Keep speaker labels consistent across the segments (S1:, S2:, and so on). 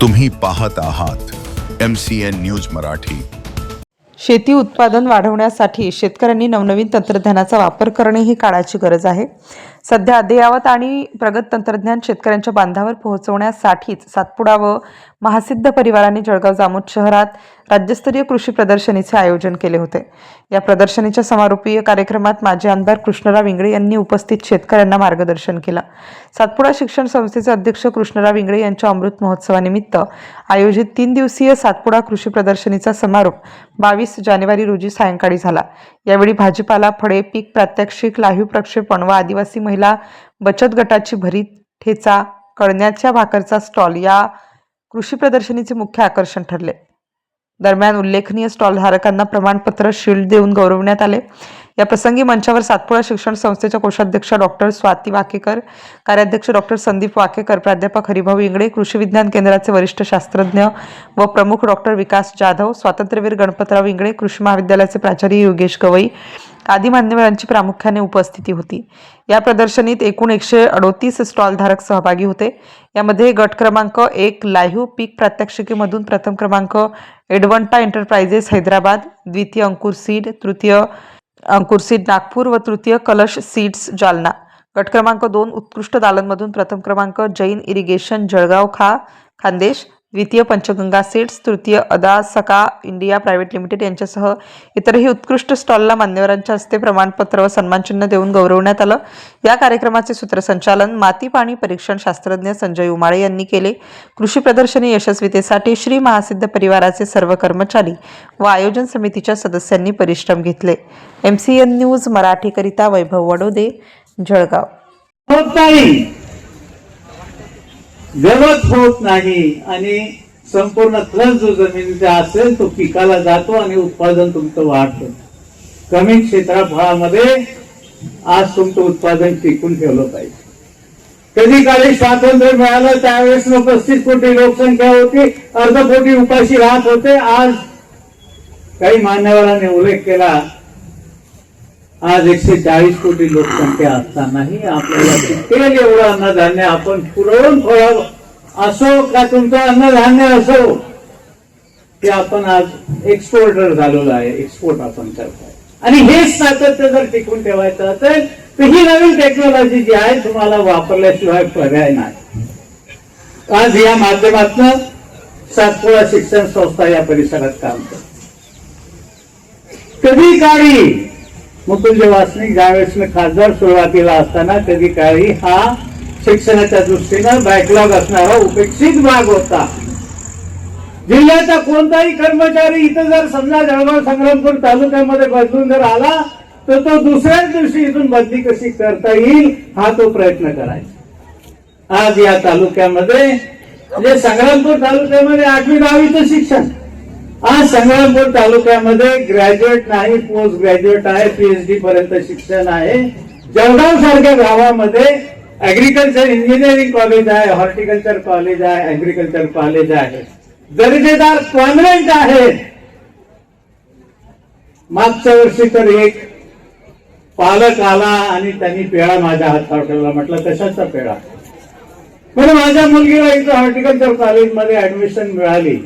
S1: तुम्ही पाहत आहात M C N news Marathi.
S2: शेती उत्पादन वाढवण्यासाठी शेतकऱ्यांनी नवनवीन तंत्रज्ञानाचा वापर करणे ही काळाची गरज आहे. सध्या अद्ययावत आणि प्रगत तंत्रज्ञान शेतकऱ्यांच्या बांधावर पोहोचवण्यासाठीच सातपुडा व महासिद्ध परिवाराने जळगाव जामोद शहरात राज्यस्तरीय कृषी प्रदर्शनीचे आयोजन केले होते. या प्रदर्शनीच्या समारोपीय कार्यक्रमात माजी आमदार कृष्णराव इंगळे यांनी उपस्थित शेतकऱ्यांना मार्गदर्शन केलं. सातपुडा शिक्षण संस्थेचे अध्यक्ष कृष्णराव इंगळे यांच्या अमृत महोत्सवानिमित्त आयोजित तीन दिवसीय सातपुडा कृषी प्रदर्शनीचा समारोप बावीस जानेवारी रोजी सायंकाळी झाला. यावेळी भाजीपाला फळे पीक प्रात्यक्षिक लाईव्ह प्रक्षेपण व आदिवासी महिला बचत गटाची भरीत ठेचा कळण्याच्या भाकरचा स्टॉल या कृषी प्रदर्शनीचे मुख्य आकर्षण ठरले. दरम्यान उल्लेखनीय स्टॉल धारकांना प्रमाणपत्र शिल्ड देऊन गौरवण्यात आले. या प्रसंगी मंचावर सातपुडा शिक्षण संस्थेच्या कोषाध्यक्ष डॉक्टर स्वाती वाकेकर कार्याध्यक्ष डॉक्टर संदीप वाकेकर प्राध्यापक हरिभाऊ इंगळे कृषी विज्ञान केंद्राचे वरिष्ठ शास्त्रज्ञ व प्रमुख डॉक्टर विकास जाधव स्वातंत्र्यवीर गणपतराव इंगळे कृषी महाविद्यालयाचे प्राचार्य योगेश गवई आदी मान्यवरांची प्रामुख्याने उपस्थिती होती. या प्रदर्शनीत एकूण एकशे अडोतीस स्टॉलधारक सहभागी होते. यामध्ये गट क्रमांक एक लाईव्ह पीक प्रात्यक्षिकेमधून प्रथम क्रमांक एडवंटा एंटरप्राइजेस हैदराबाद द्वितीय अंकुर सीड तृतीय अंकुर सीट नागपूर व तृतीय कलश सीड्स जालना. गट क्रमांक दोन उत्कृष्ट दालनमधून प्रथम क्रमांक जैन इरिगेशन जळगाव खा खानदेश. द्वितीय पंचगंगा सीट्स तृतीय अदा सका इंडिया प्रायव्हेट लिमिटेड यांच्यासह इतरही उत्कृष्ट स्टॉलला मान्यवरांच्या हस्ते प्रमाणपत्र व सन्मानचिन्ह देऊन गौरवण्यात आलं. या कार्यक्रमाचे सूत्रसंचालन माती पाणी परीक्षण शास्त्रज्ञ संजय उमाळे यांनी केले. कृषी प्रदर्शनी यशस्वीतेसाठी श्री महासिद्ध परिवाराचे सर्व कर्मचारी व आयोजन समितीच्या सदस्यांनी परिश्रम घेतले. एम सी एन न्यूज मराठीकरिता वैभव वडोदे जळगाव.
S3: व्यवत होत नाही आणि संपूर्ण खर्च जो जमिनीचा असेल तो पिकाला जातो आणि उत्पादन तुमचं वाढतं. कमी क्षेत्रफळामध्ये आज तुमचं उत्पादन टिकून ठेवलं पाहिजे. कधी काळी स्वातंत्र्य मिळालं त्यावेळेस पस्तीस कोटी लोकसंख्या होती अर्ध कोटी उपाशी राहत होते. आज काही मान्यवरांनी उल्लेख केला आज एकशे चाळीस कोटी लोकसंख्या असतानाही आपल्याला टिकेल एवढं अन्नधान्य आपण पुरवून फळावं असो का तुमचं अन्नधान्य असो? ते आपण आज एक्सपोर्टर झालेलो आहे एक्सपोर्ट आपण करताय आणि हेच सातत्य जर टिकून ठेवायचं असेल तर ही नवीन टेक्नॉलॉजी जी आहे तुम्हाला वापरल्याशिवाय पर्याय नाही. आज या माध्यमातून सातपुडा शिक्षण संस्था या परिसरात काम करते. कधी काळी मुकुंद वासनिक ज्यावेळेस खासदार सुरुवातीला असताना कधी काळी हा शिक्षणाच्या दृष्टीनं बॅकलॉग असणारा उपेक्षित भाग होता. जिल्ह्याचा कोणताही कर्मचारी इथं जर समजा जळगाव संग्रामपूर तालुक्यामध्ये बदलून जर आला तर तो दुसऱ्याच दिवशी इथून बदली कशी करता येईल हा तो प्रयत्न करायचा. आज या तालुक्यामध्ये म्हणजे संग्रामपूर तालुक्यामध्ये आठवी दहावीचं शिक्षण आज संग्रामपूर तालुक्यामध्ये ग्रॅज्युएट नाही पोस्ट ग्रॅज्युएट आहे पीएचडी पर्यंत शिक्षण आहे. जळगाव सारख्या गावामध्ये अग्रिकल्चर इंजिनिअरिंग कॉलेज आहे हॉर्टिकल्चर कॉलेज आहे अग्रिकल्चर कॉलेज आहे. दर्जेदार कॉन्व्हेंट आहेत मागच्या वर्षी तर एक पालक आला आणि त्यांनी पेढा माझ्या हातावर ठेवला. म्हटलं कशाचा पेढा? म्हणजे माझ्या मुलगीला इथं हॉर्टिकल्चर कॉलेजमध्ये ऍडमिशन मिळाली.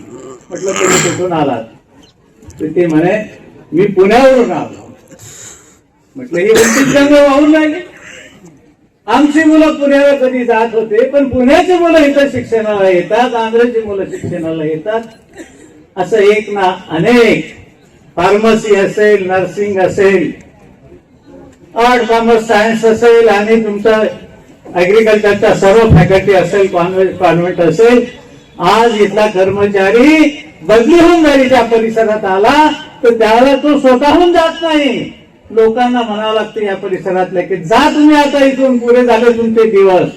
S3: म्हटलं तुम्ही कुठून आलात? तर ते म्हणे मी पुण्यावरून आलो. म्हटलं हे वंचित वाहून राहिले. आमची मुलं पुण्याला कधी जात होते पण पुण्याची मुलं इथं शिक्षणाला येतात आंध्रची मुलं शिक्षणाला येतात. असं एक ना अनेक फार्मसी असेल नर्सिंग असेल आर्ट कॉमर्स सायन्स असेल आणि तुमचा अग्रिकल्चरच्या सर्व फॅकल्टी असेल कॉन्व्हेंट कॉन्व्हेंट असेल आज इथला कर्मचारी बदली होऊन जरी त्या परिसरात आला तर त्याला तो स्वतःहून जात नाही. लोकांना म्हणावं लागतं या परिसरातल्या की जा तुम्ही आता इथून पुरे झाले तुमचे दिवस.